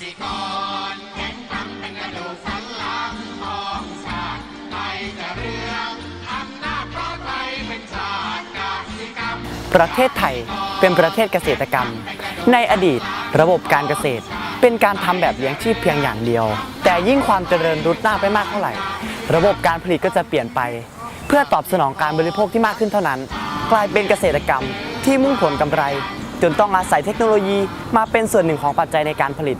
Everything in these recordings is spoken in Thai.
สิกรแข็งตั้เป็นกระดูกสันหลังของชาติไปจะเรื่องอำนาจเพราะไปเป็นชาติกสิกรรม ประเทศไทยเป็นประเทศเกษตรกรรม ในอดีตระบบการเกษตร เป็นการทำแบบเลี้ยงชีพเพียงอย่างเดียว แต่ยิ่งความเจริญรุดหน้าไปมากเท่าไหร่ ระบบการผลิตก็จะเปลี่ยนไป เพื่อตอบสนองการบริโภคที่มากขึ้นเท่านั้น กลายเป็นเกษตรกรรมที่มุ่งผลกำไรจนต้องอาศัยเทคโนโลยีมาเป็นส่วนหนึ่งของปัจจัยในการผลิต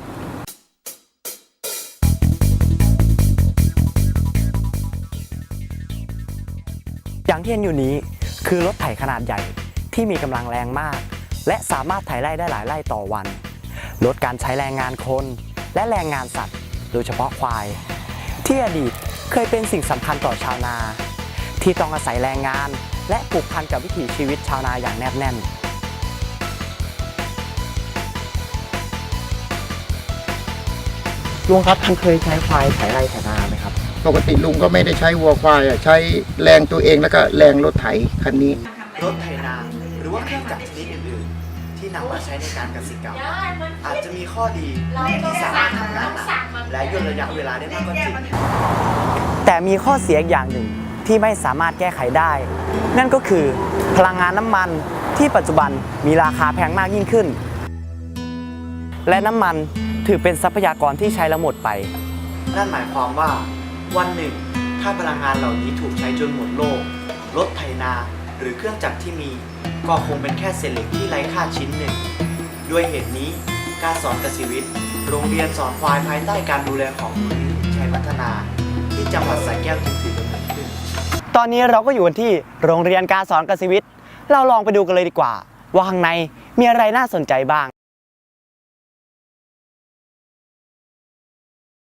อย่างที่เห็นอยู่นี้คือรถไถขนาดใหญ่ที่มีกำลังแรงมาก และสามารถไถไร่ได้หลายไร่ต่อวัน ลดการใช้แรงงานคน และแรงงานสัตว์ โดยเฉพาะควาย ที่อดีตเคยเป็นสิ่งสำคัญต่อชาวนา ที่ต้องอาศัยแรงงาน และผูกพันกับวิถีชีวิตชาวนาอย่างแนบแน่นลุงครับท่านเคยใช้ควายไถไร่ไถนาไหมครับ ปกติลุงก็ไม่ได้ใช้วัวควายอะใช้แรงตัวเองแล้วก็แรงรถไถคันนี้ รถไถนาหรือว่าเครื่องจักรชนิดอื่นๆ ที่นำมาใช้ในการเกษตรกรรม อาจจะมีข้อดีที่สามารถทำงานหนักและย่นระยะเวลาได้มากก็จริงแต่มีข้อเสียอีกอย่างหนึ่งที่ไม่สามารถแก้ไขได้ นั่นก็คือพลังงานน้ำมันที่ปัจจุบันมีราคาแพงมากยิ่งขึ้น และน้ำมันถือเป็นทรัพยากรที่ใช้แล้วหมดไป นั่นหมายความว่า วันหนึ่ง ถ้าพลังงานเหล่านี้ถูกใช้จนหมดโลก รถไถนาหรือเครื่องจักรที่มี ก็คงเป็นแค่เศษเหล็กที่ไร้ค่าชิ้นหนึ่ง ด้วยเหตุนี้การสอนกษตรวิทย์โรงเรียนสอนควายภายใต้การดูแลของมูลนิธิชัยพัฒนา ที่จังหวัดสระแก้วจึงถือกำเนิดขึ้น ตอนนี้เราก็อยู่กันที่โรงเรียนการสอนกษตรวิทย์เราลองไปดูกันเลยดีกว่า ว่าข้างในมีอะไรน่าสนใจบ้าง